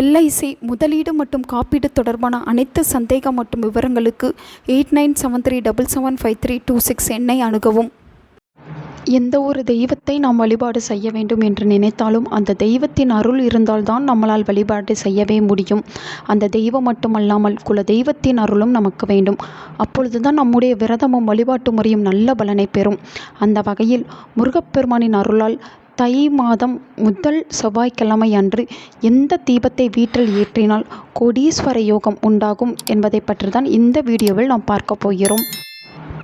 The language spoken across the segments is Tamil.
எல்ஐசி முதலீடு மற்றும் காப்பீடு தொடர்பான அனைத்து சந்தேகம் மற்றும் விவரங்களுக்கு eight nine seven three double seven five three two six எண்ணை அணுகவும். எந்த ஒரு தெய்வத்தை நாம் வழிபாடு செய்ய வேண்டும் என்று நினைத்தாலும் அந்த தெய்வத்தின் அருள் இருந்தால்தான் நம்மளால் வழிபாடு செய்யவே முடியும். அந்த தெய்வம் மட்டுமல்லாமல் குல தெய்வத்தின் அருளும் நமக்கு வேண்டும். அப்பொழுதுதான் நம்முடைய விரதமும் வழிபாட்டு முறையும் நல்ல பலனை பெறும். அந்த வகையில் முருகப்பெருமானின் அருளால் தை மாதம் முதல் செவ்வாய்க்கிழமை அன்று எந்த தீபத்தை வீட்டில் ஏற்றினால் கோடீஸ்வர யோகம் உண்டாகும் என்பதை பற்றி தான் இந்த வீடியோவில் நாம் பார்க்க போகிறோம்.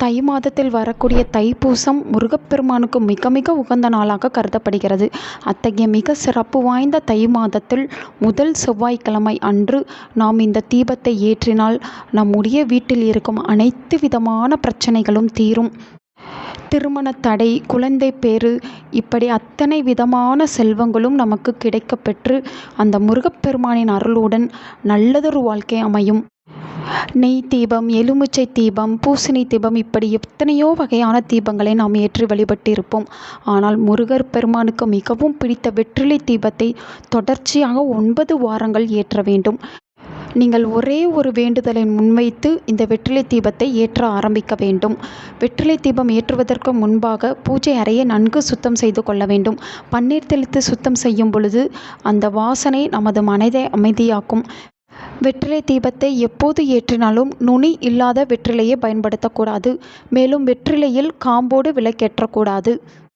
தை மாதத்தில் வரக்கூடிய தைப்பூசம் முருகப்பெருமானுக்கு மிக மிக உகந்த நாளாக கருதப்படுகிறது. அத்தகைய மிக சிறப்பு வாய்ந்த தை மாதத்தில் முதல் செவ்வாய்க்கிழமை அன்று நாம் இந்த தீபத்தை ஏற்றினால் நம்முடைய வீட்டில் இருக்கும் அனைத்து விதமான பிரச்சனைகளும் தீரும். திருமண தடை குழந்தை பேறு இப்படி அத்தனை விதமான செல்வங்களும் நமக்கு கிடைக்கப்பெற்று அந்த முருகப்பெருமானின் அருளுடன் நல்லதொரு வாழ்க்கை அமையும். நெய் தீபம் எலுமிச்சை தீபம் பூசணி தீபம் இப்படி எத்தனையோ வகையான தீபங்களை நாம் ஏற்றி வழிபட்டிருப்போம். ஆனால் முருகர் பெருமானுக்கு மிகவும் பிடித்த வெற்றிலை தீபத்தை தொடர்ச்சியாக ஒன்பது வாரங்கள் ஏற்ற வேண்டும். நீங்கள் ஒரே ஒரு வேண்டுதலை முன்வைத்து இந்த வெற்றிலை தீபத்தை ஏற்ற ஆரம்பிக்க வேண்டும். வெற்றிலை தீபம் ஏற்றுவதற்கு முன்பாக பூஜை அறையை நன்கு சுத்தம் செய்து கொள்ள வேண்டும். பன்னீர் தெளித்து சுத்தம் செய்யும் பொழுது அந்த வாசனை நமது மனதை அமைதியாக்கும். வெற்றிலை தீபத்தை எப்போது ஏற்றினாலும் நுனி இல்லாத வெற்றிலையை பயன்படுத்தக்கூடாது. மேலும் வெற்றிலையில் காம்போடு விளக்கேற்றக்கூடாது.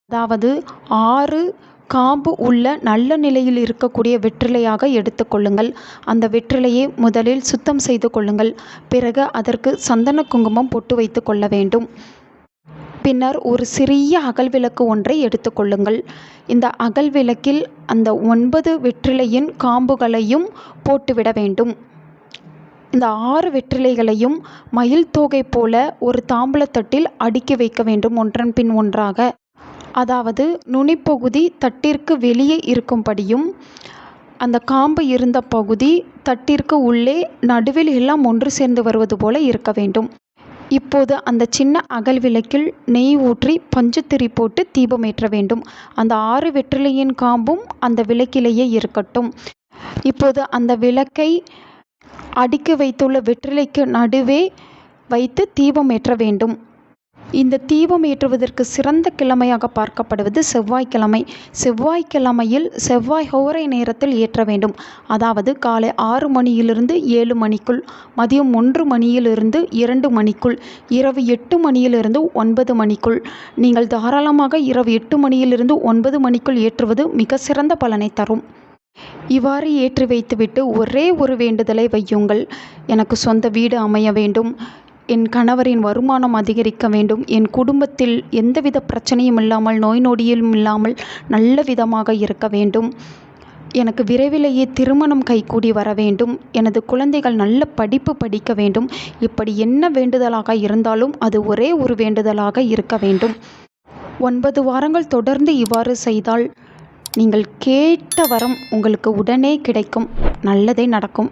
அதாவது ஆறு காம்பு உள்ள நல்ல நிலையில் இருக்கக்கூடிய வெற்றிலையாக எடுத்துக்கொள்ளுங்கள் அந்த வெற்றிலையை முதலில் சுத்தம் செய்து கொள்ளுங்கள். பிறகு அதற்கு சந்தன குங்குமம் பொட்டு வைத்து கொள்ள வேண்டும். பின்னர் ஒரு சிறிய அகல் விளக்கு ஒன்றை எடுத்துக்கொள்ளுங்கள் இந்த அகல் விளக்கில் அந்த ஒன்பது வெற்றிலையின் காம்புகளையும் போட்டுவிட வேண்டும். இந்த ஆறு வெற்றிலைகளையும் மயில் தோகை போல ஒரு தாம்பூலத்தட்டில் அடுக்கி வைக்க வேண்டும். ஒன்றன் பின் ஒன்றாக அதாவது நுனிப்பகுதி தட்டிற்கு வெளியே இருக்கும்படியும் அந்த காம்பு இருந்த பகுதி தட்டிற்கு உள்ளே நடுவில் எல்லாம் ஒன்று சேர்ந்து வருவது போல இருக்க வேண்டும். இப்போது அந்த சின்ன அகல் விளக்கில் நெய் ஊற்றி பஞ்சுத்திரி போட்டு தீபம் ஏற்ற வேண்டும். அந்த ஆறு வெற்றிலையின் காம்பும் அந்த விளக்கிலேயே இருக்கட்டும். இப்போது அந்த விளக்கை அடுக்கி வைத்துள்ள வெற்றிலைக்கு நடுவே வைத்து தீபம் ஏற்ற வேண்டும். இந்த தீபம் ஏற்றுவதற்கு சிறந்த கிழமையாக பார்க்கப்படுவது செவ்வாய்க்கிழமை. செவ்வாய்க்கிழமையில் செவ்வாய் ஹோரை நேரத்தில் ஏற்ற வேண்டும். அதாவது காலை ஆறு மணியிலிருந்து ஏழு மணிக்குள் மதியம் ஒன்று மணியிலிருந்து இரண்டு மணிக்குள் இரவு எட்டு மணியிலிருந்து ஒன்பது மணிக்குள். நீங்கள் தாராளமாக இரவு எட்டு மணியிலிருந்து ஒன்பது மணிக்குள் ஏற்றுவது மிக சிறந்த பலனை தரும். இவ்வாறு ஏற்றி வைத்துவிட்டு ஒரே ஒரு வேண்டுதலை வையுங்கள். எனக்கு சொந்த வீடு அமைய வேண்டும். என் கணவரின் வருமானம் அதிகரிக்க வேண்டும். என் குடும்பத்தில் எந்தவித பிரச்சனையும் இல்லாமல் நோய் நொடியும் இல்லாமல் நல்ல விதமாக இருக்க வேண்டும். எனக்கு விரைவிலேயே திருமணம் கைகூடி வர வேண்டும். எனது குழந்தைகள் நல்ல படிப்பு படிக்க வேண்டும். இப்படி என்ன வேண்டுதலாக இருந்தாலும் அது ஒரே ஒரு வேண்டுதலாக இருக்க வேண்டும். ஒன்பது வாரங்கள் தொடர்ந்து இவ்வாறு செய்தால் நீங்கள் கேட்ட வரம் உங்களுக்கு உடனே கிடைக்கும். நல்லதே நடக்கும்.